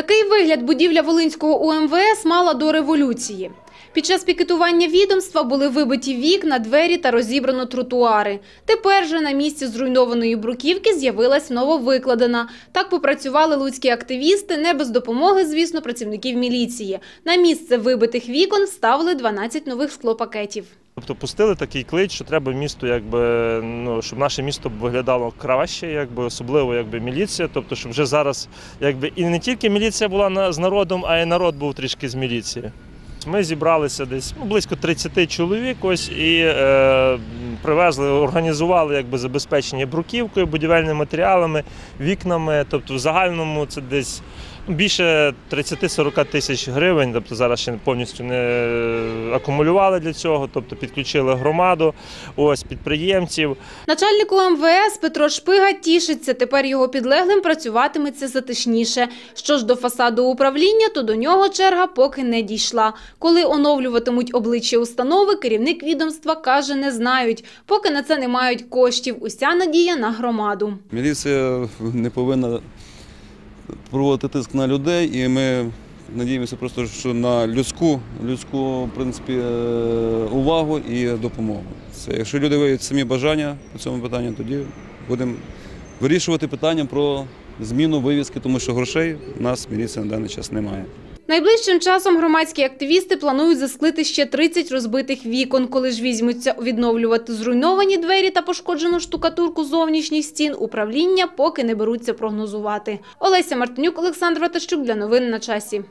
Такий вигляд будівля Волинського УМВС мала до революції. Під час пікетування відомства були вибиті вікна, двері та розібрано тротуари. Тепер же на місці зруйнованої бруківки з'явилась нововикладена. Так попрацювали луцькі активісти, не без допомоги, звісно, працівників міліції. На місце вибитих вікон вставили 12 нових склопакетів. Тобто пустили такий клич, що треба місту, якби ну щоб наше місто виглядало краще, якби особливо якби міліція. Тобто, щоб вже зараз, якби і не тільки міліція була на, з народом, а й народ був трішки з міліції. Ми зібралися десь ну, близько 30 чоловік ось і е, привезли, організували якби забезпечення бруківкою, будівельними матеріалами, вікнами. Тобто, в загальному це десь більше 30-40 тисяч гривень. Тобто зараз ще повністю не акумулювали для цього. Тобто підключили громаду, ось підприємців. Начальник УМВС Петро Шпига тішиться, тепер його підлеглим працюватиметься затишніше. Що ж до фасаду управління, то до нього черга поки не дійшла. Коли оновлюватимуть обличчя установи, керівник відомства каже, не знають. Поки на це не мають коштів. Уся надія на громаду. Міліція не повинна проводити тиск на людей, і ми надіємося просто що на людську, людську в принципі, е, увагу і допомогу. Це, якщо люди виявлять самі бажання по цьому питанню, тоді будемо вирішувати питання про зміну вивіски, тому що грошей у нас міліція на даний час немає. Найближчим часом громадські активісти планують засклити ще 30 розбитих вікон. Коли ж візьмуться відновлювати зруйновані двері та пошкоджену штукатурку зовнішніх стін, управління поки не беруться прогнозувати. Олеся Мартинюк, Олександр Ватащук для новин на часі.